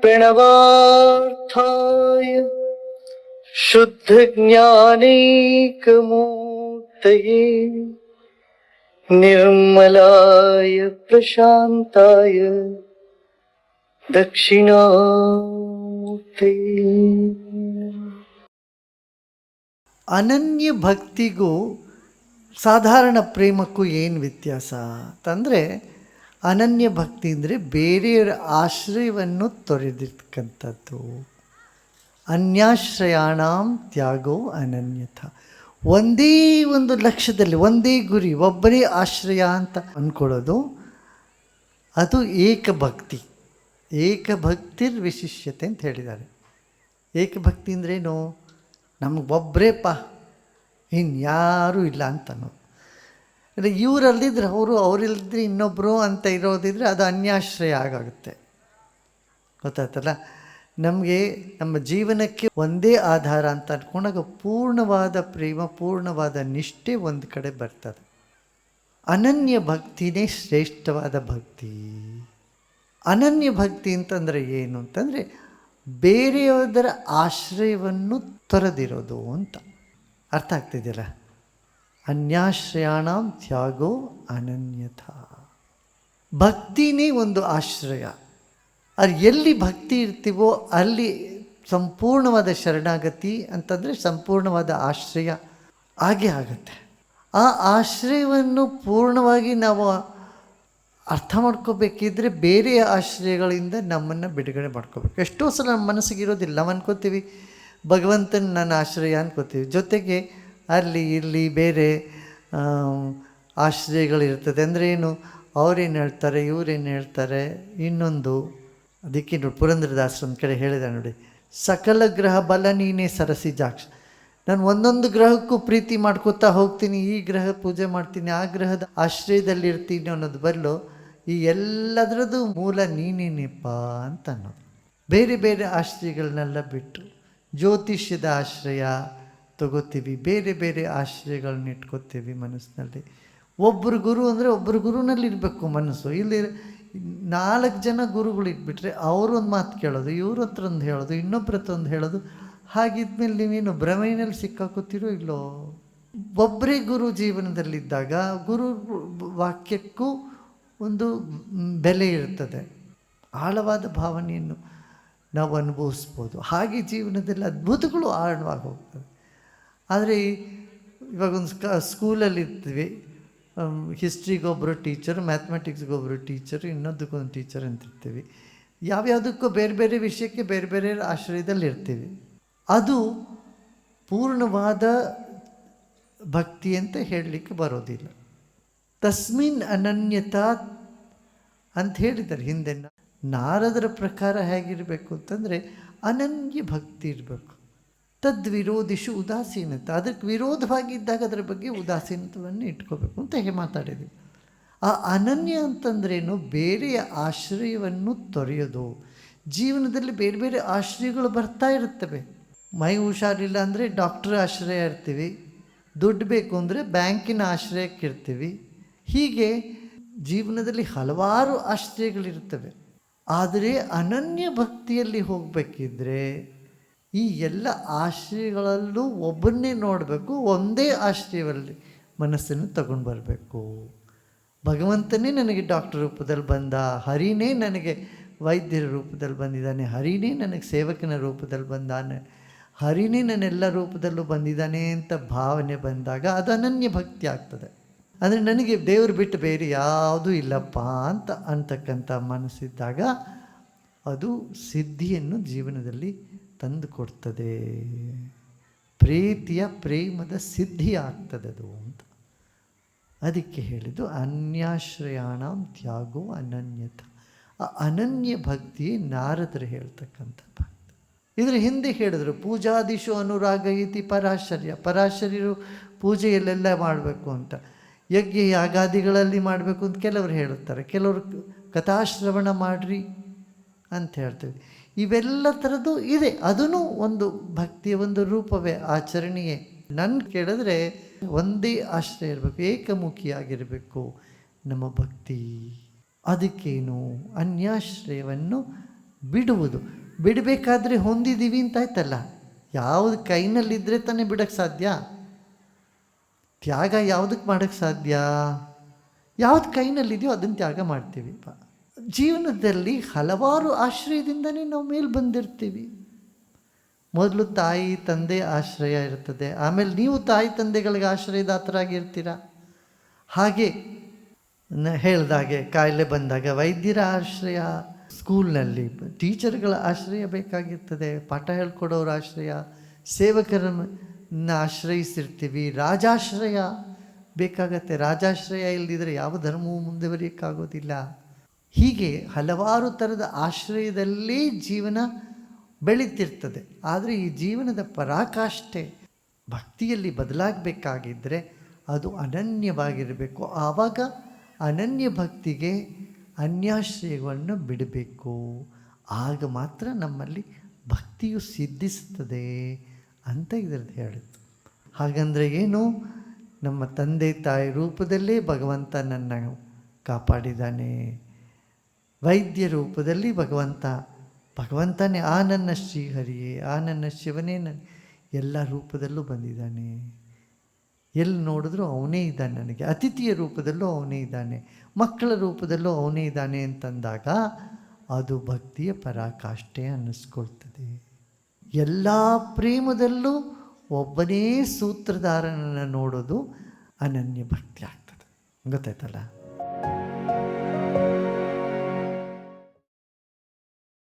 प्रणवार्थाय शुद्धज्ञानैकमूर्तये निर्मलाय प्रशान्ताय दक्षिणामूर्तये ಅನನ್ಯ ಭಕ್ತಿಗೂ ಸಾಧಾರಣ ಪ್ರೇಮಕ್ಕೂ ಏನು ವ್ಯತ್ಯಾಸ ಅಂತಂದರೆ ಅನನ್ಯ ಭಕ್ತಿ ಅಂದರೆ ಬೇರೆಯವರ ಆಶ್ರಯವನ್ನು ತೊರೆದಿರ್ತಕ್ಕಂಥದ್ದು. ಅನ್ಯಾಶ್ರಯಾಣಾಂ ತ್ಯಾಗೋ ಅನನ್ಯಥ. ಒಂದೇ ಒಂದು ಲಕ್ಷ್ಯದಲ್ಲಿ, ಒಂದೇ ಗುರಿ, ಒಬ್ಬರೇ ಆಶ್ರಯ ಅಂತ ಅಂದ್ಕೊಳ್ಳೋದು ಅದು ಏಕಭಕ್ತಿ. ಏಕಭಕ್ತಿರ್ ವಿಶಿಷ್ಯತೆ ಅಂತ ಹೇಳಿದ್ದಾರೆ. ಏಕಭಕ್ತಿ ಅಂದ್ರೇನು? ನಮ್ಗೆ ಒಬ್ಬರೇ ಪಾ, ಇನ್ಯಾರೂ ಇಲ್ಲ ಅಂತ ಅನ್ನೋದು. ಅಂದರೆ ಇವರಲ್ಲಿದ್ರೆ ಅವರು ಅವರಿಲ್ಲದ್ರೆ ಇನ್ನೊಬ್ಬರು ಅಂತ ಇರೋದಿದ್ರೆ ಅದು ಅನ್ಯಾಶ್ರಯ ಆಗಾಗುತ್ತೆ. ಗೊತ್ತಾಯ್ತಲ್ಲ? ನಮಗೆ ನಮ್ಮ ಜೀವನಕ್ಕೆ ಒಂದೇ ಆಧಾರ ಅಂತ ಅಂದ್ಕೊಂಡಾಗ ಪೂರ್ಣವಾದ ಪ್ರೇಮ, ಪೂರ್ಣವಾದ ನಿಷ್ಠೆ ಒಂದು ಕಡೆ ಬರ್ತದೆ. ಅನನ್ಯ ಭಕ್ತಿನೇ ಶ್ರೇಷ್ಠವಾದ ಭಕ್ತಿ. ಅನನ್ಯ ಭಕ್ತಿ ಅಂತಂದರೆ ಏನು ಅಂತಂದರೆ ಬೇರೆಯವರ ಆಶ್ರಯವನ್ನು ತೊರೆದಿರೋದು ಅಂತ. ಅರ್ಥ ಆಗ್ತಿದೆಯಲ್ಲ? ಅನ್ಯಾಶ್ರಯಾಣಂ ತ್ಯಾಗೋ ಅನನ್ಯಥ. ಭಕ್ತಿನೇ ಒಂದು ಆಶ್ರಯ. ಅದು ಎಲ್ಲಿ ಭಕ್ತಿ ಇರ್ತೀವೋ ಅಲ್ಲಿ ಸಂಪೂರ್ಣವಾದ ಶರಣಾಗತಿ ಅಂತಂದರೆ ಸಂಪೂರ್ಣವಾದ ಆಶ್ರಯ ಹಾಗೆ ಆಗುತ್ತೆ. ಆ ಆಶ್ರಯವನ್ನು ಪೂರ್ಣವಾಗಿ ನಾವು ಅರ್ಥ ಮಾಡ್ಕೋಬೇಕಿದ್ರೆ ಬೇರೆ ಆಶ್ರಯಗಳಿಂದ ನಮ್ಮನ್ನು ಬಿಡುಗಡೆ ಮಾಡ್ಕೋಬೇಕು. ಎಷ್ಟೋ ಸಲ ನಮ್ಮ ಮನಸ್ಸಿಗೆ ಇರೋದಿಲ್ಲ. ನಾವು ಅನ್ಕೋತೀವಿ, ಭಗವಂತನ ನನ್ನ ಆಶ್ರಯ ಅನ್ಕೋತೀವಿ. ಜೊತೆಗೆ ಅಲ್ಲಿ ಇಲ್ಲಿ ಬೇರೆ ಆಶ್ರಯಗಳಿರ್ತದೆ ಅಂದರೆ ಏನು? ಅವ್ರೇನು ಹೇಳ್ತಾರೆ, ಇವ್ರೇನು ಹೇಳ್ತಾರೆ? ಇನ್ನೊಂದು ಅದಕ್ಕೆ ನೋಡಿ ಪುರಂದ್ರದಾಸರು ಒಂದು ಕಡೆ ಹೇಳಿದೆ ನೋಡಿ. ಸಕಲ ಗ್ರಹ ಬಲ ನೀನೇ ಸರಸಿ ಜಾಕ್ಷ ನಾನು ಒಂದೊಂದು ಗ್ರಹಕ್ಕೂ ಪ್ರೀತಿ ಮಾಡ್ಕೋತಾ ಹೋಗ್ತೀನಿ, ಈ ಗ್ರಹ ಪೂಜೆ ಮಾಡ್ತೀನಿ, ಆ ಗ್ರಹದ ಆಶ್ರಯದಲ್ಲಿ ಇರ್ತೀನಿ ಅನ್ನೋದು ಬರಲು ಈ ಎಲ್ಲದರದ್ದು ಮೂಲ ನೀನೇನಪ್ಪ ಅಂತ ಅನ್ನೋದು. ಬೇರೆ ಬೇರೆ ಆಶ್ರಯಗಳನ್ನೆಲ್ಲ ಬಿಟ್ಟು ಜ್ಯೋತಿಷ್ಯದ ಆಶ್ರಯ ತಗೋತೀವಿ, ಬೇರೆ ಬೇರೆ ಆಶ್ರಯಗಳನ್ನ ಇಟ್ಕೋತೀವಿ ಮನಸ್ಸಿನಲ್ಲಿ. ಒಬ್ಬರು ಗುರು ಅಂದರೆ ಒಬ್ಬರು ಗುರುನಲ್ಲಿ ಇರಬೇಕು ಮನಸ್ಸು. ಇಲ್ಲಿ ನಾಲ್ಕು ಜನ ಗುರುಗಳು ಇಟ್ಬಿಟ್ರೆ ಅವರು ಒಂದು ಮಾತು ಕೇಳೋದು, ಇವ್ರ ಹತ್ರ ಒಂದು ಹೇಳೋದು ಇನ್ನೊಬ್ಬರ ಹತ್ರ ಒಂದು ಹೇಳೋದು. ಹಾಗಿದ್ಮೇಲೆ ನೀವೇನು ಭ್ರಮೆಯಲ್ಲಿ ಸಿಕ್ಕಾಕೋತಿರೋ ಇಲ್ಲೋ? ಒಬ್ಬರೇ ಗುರು ಜೀವನದಲ್ಲಿದ್ದಾಗ ಗುರು ವಾಕ್ಯಕ್ಕೂ ಒಂದು ಬೆಲೆ ಇರ್ತದೆ. ಆಳವಾದ ಭಾವನೆಯನ್ನು ನಾವು ಅನುಭವಿಸ್ಬೋದು. ಹಾಗೆ ಜೀವನದಲ್ಲಿ ಅದ್ಭುತಗಳು ಆಳವಾಗಿ ಹೋಗ್ತವೆ. ಆದರೆ ಇವಾಗ ಒಂದು ಸ್ಕ, ಸ್ಕೂಲಲ್ಲಿ ಇರ್ತೀವಿ. ಹಿಸ್ಟ್ರಿಗೊಬ್ಬರು ಟೀಚರ್ ಮ್ಯಾಥಮೆಟಿಕ್ಸ್ಗೊಬ್ಬರು ಟೀಚರ್ ಇನ್ನೊಂದಕ್ಕೊಂದು ಟೀಚರ್ ಅಂತ ಇರ್ತೀವಿ. ಯಾವ್ಯಾವುದಕ್ಕೂ ಬೇರೆ ಬೇರೆ ವಿಷಯಕ್ಕೆ ಬೇರೆ ಬೇರೆ ಆಶ್ರಯದಲ್ಲಿ ಇರ್ತೀವಿ. ಅದು ಪೂರ್ಣವಾದ ಭಕ್ತಿ ಅಂತ ಹೇಳಲಿಕ್ಕೆ ಬರೋದಿಲ್ಲ. ತಸ್ಮಿನ್ ಅನನ್ಯತಾ ಅಂತ ಹೇಳಿದ್ದಾರೆ ಹಿಂದೆ. ನಾರದರ ಪ್ರಕಾರ ಹೇಗಿರಬೇಕು ಅಂತಂದರೆ ಅನನ್ಯ ಭಕ್ತಿ ಇರಬೇಕು. ತದ್ವಿರೋಧಿಷು ಉದಾಸೀನತೆ. ಅದಕ್ಕೆ ವಿರೋಧವಾಗಿದ್ದಾಗ ಅದರ ಬಗ್ಗೆ ಉದಾಸೀನತವನ್ನು ಇಟ್ಕೋಬೇಕು ಅಂತ ಹೇಗೆ ಮಾತಾಡಿದ್ವಿ ಆ ಅನನ್ಯ ಅಂತಂದ್ರೇನು? ಬೇರೆಯ ಆಶ್ರಯವನ್ನು ತೊರೆಯೋದು. ಜೀವನದಲ್ಲಿ ಬೇರೆ ಬೇರೆ ಆಶ್ರಯಗಳು ಬರ್ತಾ ಇರುತ್ತವೆ. ಮೈ ಹುಷಾರಿಲ್ಲ ಅಂದರೆ ಡಾಕ್ಟ್ರ್ ಆಶ್ರಯ ಇರ್ತೀವಿ. ದುಡ್ಡು ಬೇಕು ಅಂದರೆ ಬ್ಯಾಂಕಿನ ಆಶ್ರಯಕ್ಕಿರ್ತೀವಿ ಹೀಗೆ ಜೀವನದಲ್ಲಿ ಹಲವಾರು ಆಶ್ರಯಗಳಿರ್ತವೆ ಆದರೆ ಅನನ್ಯ ಭಕ್ತಿಯಲ್ಲಿ ಹೋಗಬೇಕಿದ್ರೆ ಈ ಎಲ್ಲ ಆಶ್ರಯಗಳಲ್ಲೂ ಒಬ್ಬನ್ನೇ ನೋಡಬೇಕು, ಒಂದೇ ಆಶ್ರಯದಲ್ಲಿ ಮನಸ್ಸನ್ನು ತಗೊಂಡು ಬರಬೇಕು. ಭಗವಂತನೇ ನನಗೆ ಡಾಕ್ಟರ್ ರೂಪದಲ್ಲಿ ಬಂದ, ಹರಿನೇ ನನಗೆ ವೈದ್ಯರ ರೂಪದಲ್ಲಿ ಬಂದಿದ್ದಾನೆ, ಹರಿನೇ ನನಗೆ ಸೇವಕನ ರೂಪದಲ್ಲಿ ಬಂದಾನೆ, ಹರಿನೇ ನನ್ನೆಲ್ಲ ರೂಪದಲ್ಲೂ ಬಂದಿದ್ದಾನೆ ಅಂತ ಭಾವನೆ ಬಂದಾಗ ಅದು ಅನನ್ಯ ಭಕ್ತಿ ಆಗ್ತದೆ. ಅಂದರೆ ನನಗೆ ದೇವರು ಬಿಟ್ಟು ಬೇರೆ ಯಾವುದೂ ಇಲ್ಲಪ್ಪ ಅಂತ ಅಂತಕ್ಕಂಥ ಮನಸ್ಸಿದ್ದಾಗ ಅದು ಸಿದ್ಧಿಯನ್ನು ಜೀವನದಲ್ಲಿ ತಂದು ಕೊಡ್ತದೆ ಪ್ರೀತಿಯ ಪ್ರೇಮದ ಸಿದ್ಧಿ ಆಗ್ತದೆ ಅದು ಅಂತ. ಅದಕ್ಕೆ ಹೇಳಿದ್ದು, ಅನ್ಯಾಶ್ರಯಾಣಂ ತ್ಯಾಗೋ ಅನನ್ಯತ ಆ ಅನನ್ಯ ಭಕ್ತಿ ನಾರದರು ಹೇಳ್ತಕ್ಕಂಥ ಭಕ್ತಿ. ಇದ್ರ ಹಿಂದೆ ಹೇಳಿದ್ರು ಪೂಜಾದಿಶು ಅನುರಾಗ ಇತಿ ಪರಾಶರ್ಯ. ಪರಾಶರ್ಯರು ಪೂಜೆಯಲ್ಲೆಲ್ಲ ಮಾಡಬೇಕು ಅಂತ. ಯಜ್ಞ ಯಾಗಾದಿಗಳಲ್ಲಿ ಮಾಡಬೇಕು ಅಂತ ಕೆಲವರು ಹೇಳುತ್ತಾರೆ. ಕೆಲವರು ಕಥಾಶ್ರವಣ ಮಾಡಿರಿ ಅಂತ ಹೇಳ್ತೀವಿ. ಇವೆಲ್ಲ ಥರದ್ದು ಇದೆ. ಅದೂ ಒಂದು ಭಕ್ತಿಯ ಒಂದು ರೂಪವೇ. ಆಚರಣೆಯೇ. ನನ್ನ ಕೇಳಿದ್ರೆ ಒಂದೇ ಆಶ್ರಯ ಇರಬೇಕು. ಏಕಮುಖಿಯಾಗಿರಬೇಕು. ನಮ್ಮ ಭಕ್ತಿ. ಅದಕ್ಕೇನು? ಅನ್ಯಾಶ್ರಯವನ್ನು ಬಿಡುವುದು. ಬಿಡಬೇಕಾದ್ರೆ ಹೊಂದಿದ್ದೀವಿ ಅಂತ ಆಯ್ತಲ್ಲ. ಯಾವುದು ಕೈನಲ್ಲಿದ್ದರೆ ತಾನೇ ಬಿಡೋಕ್ಕೆ ಸಾಧ್ಯ? ತ್ಯಾಗ ಯಾವುದಕ್ಕೆ ಮಾಡೋಕ್ಕೆ ಸಾಧ್ಯ? ಯಾವ್ದು ಕೈನಲ್ಲಿದೆಯೋ ಅದನ್ನು ತ್ಯಾಗ ಮಾಡ್ತೀವಿ. ಜೀವನದಲ್ಲಿ ಹಲವಾರು ಆಶ್ರಯದಿಂದನೇ ನಾವು ಮೇಲೆ ಬಂದಿರ್ತೀವಿ. ಮೊದಲು ತಾಯಿ, ತಂದೆ ಆಶ್ರಯ ಇರ್ತದೆ. ಆಮೇಲೆ ನೀವು ತಾಯಿ, ತಂದೆಗಳಿಗೆ ಆಶ್ರಯದಾತರಾಗಿರ್ತೀರ? ಹಾಗೆ ಹೇಳಿದಾಗೆ, ಕಾಯಿಲೆ ಬಂದಾಗ ವೈದ್ಯರ ಆಶ್ರಯ, ಸ್ಕೂಲ್ನಲ್ಲಿ ಟೀಚರ್ಗಳ ಆಶ್ರಯ ಬೇಕಾಗಿರ್ತದೆ. ಪಾಠ ಹೇಳ್ಕೊಡೋರ ಆಶ್ರಯ, ಸೇವಕರನ್ನ ಆಶ್ರಯಿಸಿರ್ತೀವಿ. ರಾಜಾಶ್ರಯ ಬೇಕಾಗತ್ತೆ. ರಾಜಾಶ್ರಯ ಇಲ್ಲದಿದ್ದರೆ ಯಾವ ಧರ್ಮವೂ ಮುಂದುವರಿಯೋಕ್ಕಾಗೋದಿಲ್ಲ. ಹೀಗೆ ಹಲವಾರು ಥರದ ಆಶ್ರಯದಲ್ಲಿ ಜೀವನ ಬೆಳೀತಿರ್ತದೆ. ಆದರೆ ಈ ಜೀವನದ ಪರಾಕಾಷ್ಠೆ ಭಕ್ತಿಯಲ್ಲಿ ಬದಲಾಗಬೇಕಾಗಿದ್ದರೆ ಅದು ಅನನ್ಯವಾಗಿರಬೇಕು. ಆವಾಗ ಅನನ್ಯ ಭಕ್ತಿಗೆ ಅನ್ಯಾಶ್ರಯವನ್ನು ಬಿಡಬೇಕು. ಆಗ ಮಾತ್ರ ನಮ್ಮಲ್ಲಿ ಭಕ್ತಿಯು ಸಿದ್ಧಿಸ್ತದೆ ಅಂತ ಇದರದ್ದು ಹೇಳಿತು ಹಾಗಂದರೆ ಏನು? ನಮ್ಮ ತಂದೆ ತಾಯಿ ರೂಪದಲ್ಲೇ ಭಗವಂತ ನನ್ನ ಕಾಪಾಡಿದ್ದಾನೆ. ವೈದ್ಯ ರೂಪದಲ್ಲಿ ಭಗವಂತ, ಭಗವಂತನೇ ಆ ನನ್ನ ಶ್ರೀಹರಿಯೇ, ಆ ನನ್ನ ಶಿವನೇ ನನ್ನ ಎಲ್ಲ ರೂಪದಲ್ಲೂ ಬಂದಿದ್ದಾನೆ. ಎಲ್ಲಿ ನೋಡಿದ್ರೂ ಅವನೇ ಇದ್ದಾನೆ ನನಗೆ. ಅತಿಥಿಯ ರೂಪದಲ್ಲೂ ಅವನೇ ಇದ್ದಾನೆ. ಮಕ್ಕಳ ರೂಪದಲ್ಲೂ ಅವನೇ ಇದ್ದಾನೆ ಅಂತಂದಾಗ ಅದು ಭಕ್ತಿಯ ಪರಾಕಾಷ್ಠೆ ಅನ್ನಿಸ್ಕೊಳ್ತದೆ. ಎಲ್ಲ ಪ್ರೇಮದಲ್ಲೂ ಒಬ್ಬನೇ ಸೂತ್ರಧಾರನನ್ನು ನೋಡೋದು ಅನನ್ಯ ಭಕ್ತಿ ಆಗ್ತದೆ. ಗೊತ್ತಾಯ್ತಲ್ಲ?